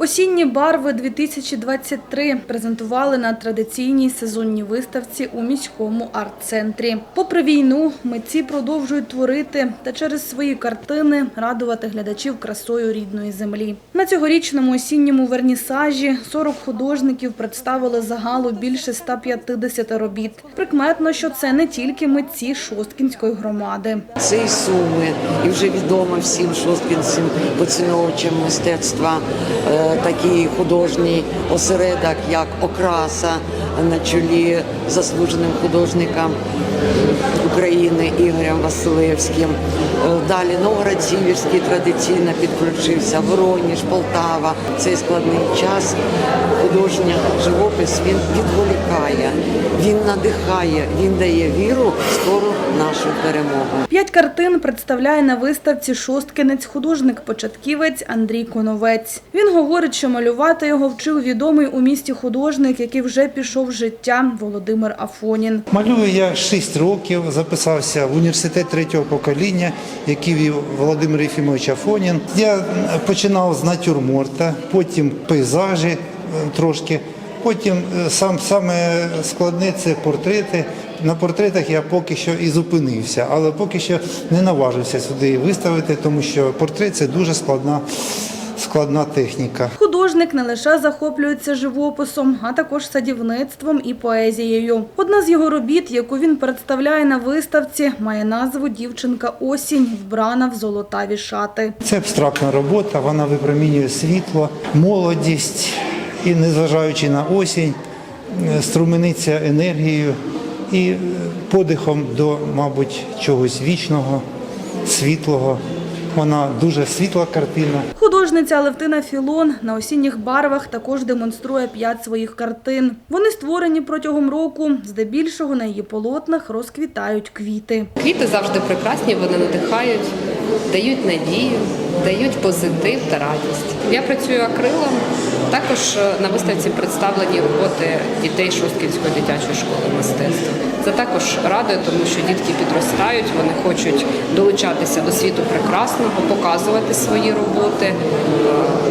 Осінні барви 2023 презентували на традиційній сезонній виставці у міському арт-центрі. Попри війну, митці продовжують творити та через свої картини радувати глядачів красою рідної землі. На цьогорічному осінньому вернісажі 40 художників представили загалу більше 150 робіт. Прикметно, що це не тільки митці Шосткінської громади. Це і Суми, і вже відомо всім шосткінцям поціновувачам мистецтва е, такий художній осередок, як Окраса на чолі заслуженим художником України Ігорем Василевським. Далі Новгород-Сіверський традиційно підключився, Вороніж, Полтава. Цей складний час художня живопис він відволікає, він надихає, він дає віру в скору нашу перемогу. П'ять картин представляє на виставці шосткинець художник-початківець Андрій Коновець. Він говорить, що малювати його вчив відомий у місті художник, який вже пішов в життя Володимир Афонін. Малюю я 6 років, записався в університет третього покоління, який вів Володимир Єфімович Афонін. Я починав з натюрморта, потім пейзажі е, трошки, потім е, сам саме складне це портрети. На портретах я поки що і зупинився, але поки що не наважився сюди виставити, тому що портрет це дуже складна, складна техніка. Художник не лише захоплюється живописом, а також садівництвом і поезією. Одна з його робіт, яку він представляє на виставці, має назву Дівчинка осінь, вбрана в золотаві шати. Це абстрактна робота, вона випромінює світло, молодість і, незважаючи на осінь, е, струмениться енергією і е, подихом до, мабуть, чогось вічного, світлого. Вона дуже світла картина. Художниця Левтина Філон на осінніх барвах також демонструє п'ять своїх картин. Вони створені протягом року. Здебільшого на її полотнах розквітають квіти. Квіти завжди прекрасні, вони надихають, дають надію, дають позитив та радість. Я працюю акрилом. Також е, на виставці представлені роботи дітей Шосткінської дитячої школи мистецтва. Це також радує, тому що дітки підростають, вони хочуть долучатися до світу прекрасного, показувати свої роботи, е,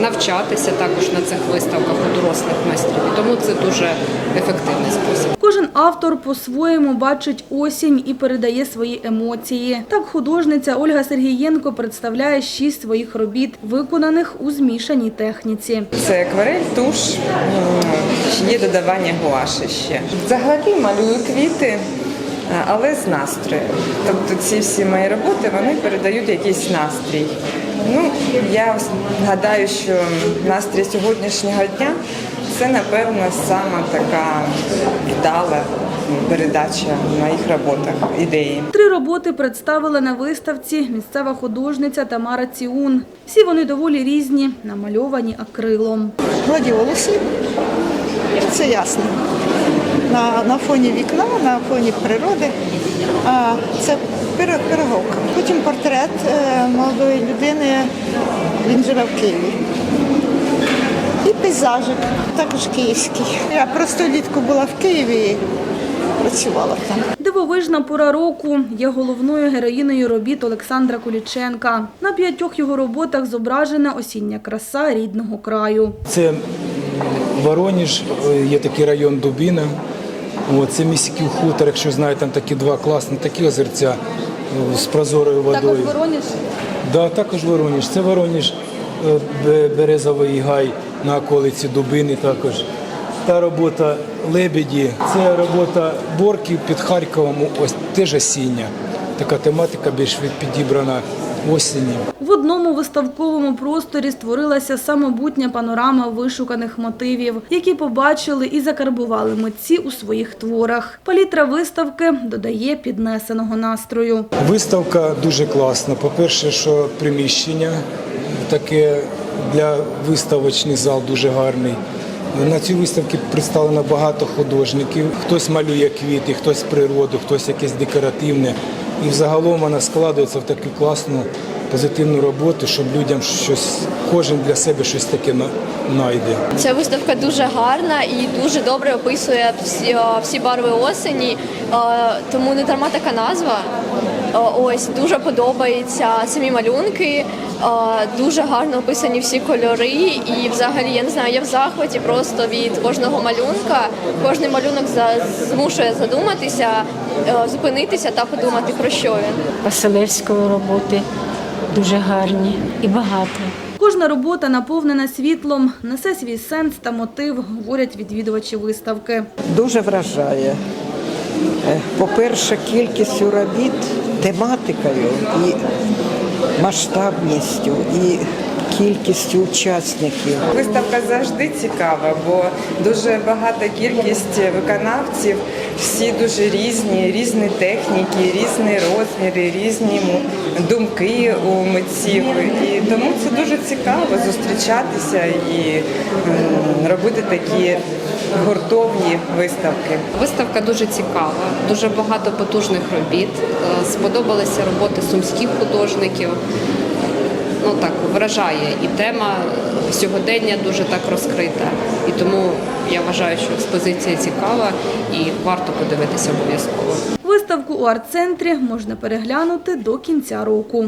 навчатися також на цих виставках у дорослих майстрів. Тому це дуже ефективний спосіб. Автор по-своєму бачить осінь і передає свої емоції. Так художниця Ольга Сергієнко представляє шість своїх робіт, виконаних у змішаній техніці. Це акварель, туш, є додавання гуаші ще. Взагалі малюю квіти, але з настроєм. Тобто ці всі мої роботи вони передають якийсь настрій. Ну, я гадаю, що настрій сьогоднішнього дня це, напевно, саме така вдала передача в моїх роботах ідеї. Три роботи представила на виставці місцева художниця Тамара Ціун. Всі вони доволі різні, намальовані акрилом. гладіолуси, це ясно. На, на фоні вікна, на фоні природи. А, це пиро- пироговка. Потім портрет е, молодої людини, він живе в Києві. І пейзажик, також київський. Я просто влітку була в Києві працювала там. Дивовижна пора року є головною героїною робіт Олександра Куліченка. На п'ятьох його роботах зображена осіння краса рідного краю. Це Вороніж, е, є такий район Дубіна. Це міський хутор, якщо знаєте, там такі два класні такі озерця е, з прозорою водою. Воронеж. Да, також Вороніж. Це Вороніж, е, Березовий гай на околиці Дубини також. Та робота Лебеді, це робота Борків під Харковом, ось теж осіння. Така тематика більш підібрана осінню. В одному виставковому просторі створилася самобутня панорама вишуканих мотивів, які побачили і закарбували митці у своїх творах. Палітра виставки додає піднесеного настрою. Виставка дуже класна. По-перше, що приміщення таке для виставочний зал дуже гарний. На цій виставці представлено багато художників. Хтось малює квіти, хтось природу, хтось якесь декоративне. І взагалом вона складається в таку класну позитивну роботу, щоб людям щось, кожен для себе щось таке на- знайде. Ця виставка дуже гарна і дуже добре описує всі, всі барви осені, тому не дарма така назва. Е, Ось дуже подобаються самі малюнки, е, дуже гарно описані всі кольори. І взагалі я не знаю, я в захваті просто від кожного малюнка. Кожний малюнок змушує задуматися, е, зупинитися та подумати про що він. Василевської роботи дуже гарні і багато. Кожна робота наповнена світлом, несе свій сенс та мотив, говорять відвідувачі виставки. дуже вражає. Е, По-перше, кількістю робіт, тематикою і масштабністю, і кількістю учасників. Виставка завжди цікава, бо дуже багата кількість виконавців, всі дуже різні, різні техніки, різні розміри, різні думки у митців. І тому це дуже цікаво зустрічатися і робити такі гуртовні виставки. Виставка дуже цікава, дуже багато потужних робіт. Е, Сподобалися роботи сумських художників. Ну так вражає і тема сьогодення дуже так розкрита. І тому я вважаю, що експозиція цікава і варто подивитися обов'язково. Виставку у арт-центрі можна переглянути до кінця року.